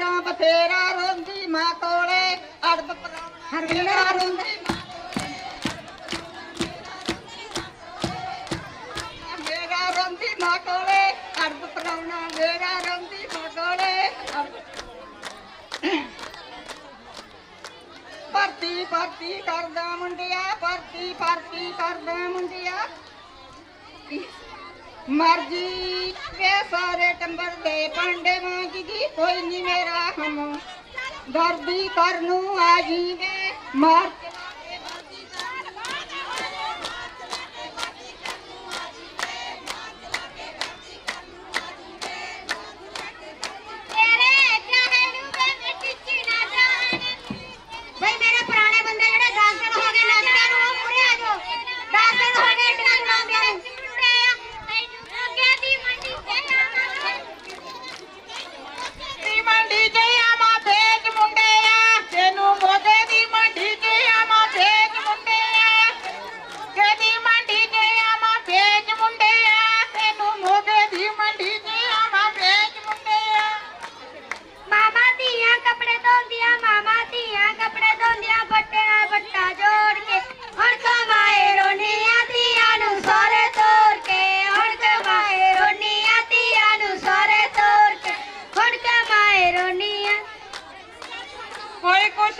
ਪੂਰਾ ਬਥੇਰਾ ਰੋਂਦੀ ਮਾਂ ਕੋਲੇ ਅੜਬ ਪਰਾਉਣਾ ਹਰਵਿੰਦਰ ਰੋਂਦੀ ਮੇਰਾ ਰੋਂਦੀ ਮਾਂ ਕੋਲੇ ਅੜਬ ਪਰਾਉਣਾ ਮੇਰਾ ਰੋਂਦੀ ਮਾਂ ਕੋਲੇ। ਭਰਤੀ ਭਰਤੀ ਕਰਦਾ ਮੁੰਡਿਆ, ਭਰਤੀ ਭਰਤੀ ਕਰਦਾ ਮੁੰਡਿਆ। ਮਰਜ਼ੀ। ਵੇ ਸਾਰੇ ਟੰਬਰ ਦੇ ਪਾਂਡੇ ਮੰਗਦੀ ਕੋਈ ਨਹੀਂ ਮੇਰਾ ਹਮ। ਦਰਦੀ ਕਰ ਨੂੰ ਆ ਮਾਰ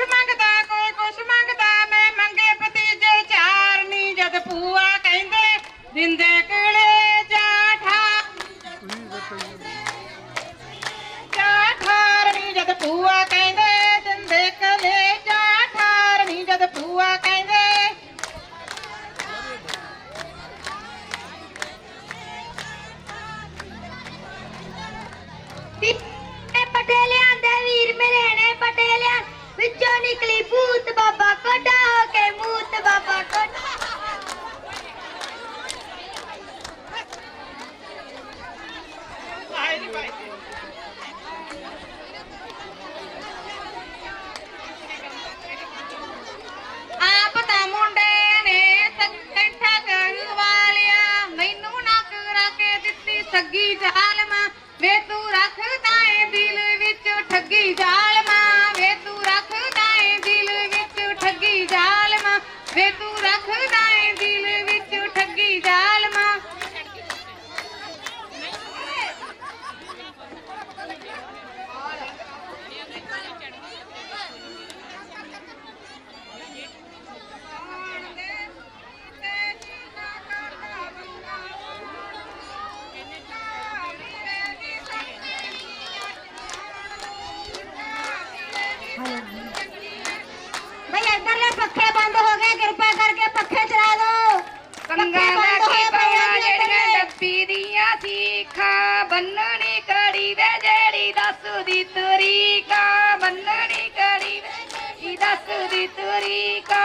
ਕੁਛ ਮੰਗਦਾ, ਕੋਈ ਕੁਛ ਮੰਗਦਾ, ਮੈਂ ਮੰਗੇ ਭਤੀਜੇ ਚਾਰ ਨੀ ਜਦ ਪੂਆ ਕਹਿੰਦੇ, ਦਿੰਦੇ ਕਿਲੇ ਜਾਠਾ ਜਾਠਾਰ ਨੀ ਜਦ ਪੂਆ ਕਹਿੰਦੇ, ਦਿੰਦੇ ਕਿਲੇ ਜਾਠਾਰ ਨੀ ਜਦ ਪੂਆ ਕਹਿੰਦੇ ਇਹ ਠੱਗੀ ਸੱਗੀ ਜ਼ਾਲਮਾ ਵੇ ਤੂੰ ਰੱਖਦਾ ਏ ਦਿਲ ਵਿੱਚ ਠੱਗੀ ਜ਼ਾਲਮਾ। ਪੱਖੇ ਬੰਦ ਹੋ ਗਏ ਕਿਰਪਾ ਕਰਕੇ ਪੱਖੇ ਚਲਾ ਦਿਓ ਕੰਗਾ ਦਾ ਕੀ ਜੀ ਜਿਹੜੀਆਂ। ਡੱਬੀ ਦੀਆਂ ਸੀਖਾਂ ਬੰਨਣੀ ਕੜੀ ਵੇ ਜਿਹੜੀ ਦੱਸਦੀ ਤਰੀਕਾ ਬੰਨਣੀ ਕੜੀ ਵੇ ਜਿਹੜੀ ਦੱਸਦੀ ਤਰੀਕਾ